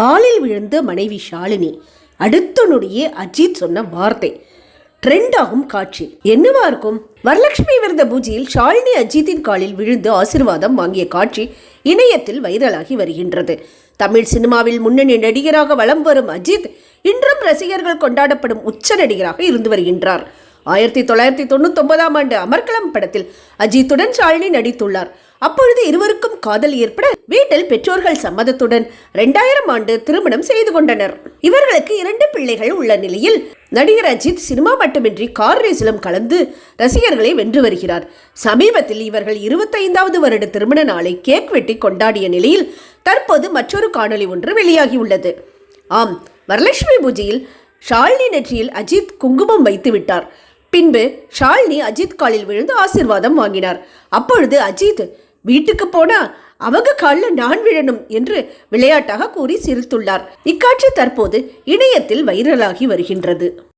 காலில் விழுந்த மனைவி ஷாலினி அடுத்த நொடியே அஜித் சொன்ன வார்த்தை. ட்ரெண்ட் ஆகும் காட்சி. என்னவா இருக்கும்? வரலட்சுமி விருந்த பூஜையில் ஷாலினி அஜித்தின் காலில் விழுந்து ஆசிர்வாதம் வாங்கிய காட்சி இணையத்தில் வைரலாகி வருகின்றது. தமிழ் சினிமாவில் முன்னணி நடிகராக வலம் வரும் அஜித் இன்றும் ரசிகர்கள் கொண்டாடப்படும் உச்ச நடிகராக இருந்து வருகின்றார். ஆயிரத்தி தொள்ளாயிரத்தி தொண்ணூத்தி ஒன்பதாம் ஆண்டு அமர்கலம் படத்தில் அஜித்துடன் ஷாலினி நடித்துள்ளார். அப்பொழுது இருவருக்கும் காதல் ஏற்பட வீட்டில் பெற்றோர்கள் சம்மதத்துடன் இரண்டாயிரம் ஆண்டு திருமணம் செய்து கொண்டனர். இவர்களுக்கு இரண்டு பிள்ளைகள் உள்ள நிலையில் நடிகர் அஜித் சினிமா மட்டுமின்றி கார் ரேஸிலும் கலந்து ரசிகர்களை வென்று வருகிறார். சமீபத்தில் இவர்கள் இருபத்தைந்தாவது வருட திருமண நாளை கேக் வெட்டி கொண்டாடிய நிலையில் தற்போது மற்றொரு காணொளி ஒன்று வெளியாகியுள்ளது. ஆம் வரலட்சுமி பூஜையில் ஷாலினி நெற்றியில் அஜித் குங்குமம் வைத்து விட்டார். பின்பு ஷாலினி அஜித் காலில் விழுந்து ஆசிர்வாதம் வாங்கினார். அப்பொழுது அஜித் வீட்டுக்கு போனா அவங்க காலில் நான் விழணும் என்று விளையாட்டாக கூறி சிரித்துள்ளார். இக்காட்சி தற்போது இணையத்தில் வைரலாகி வருகின்றது.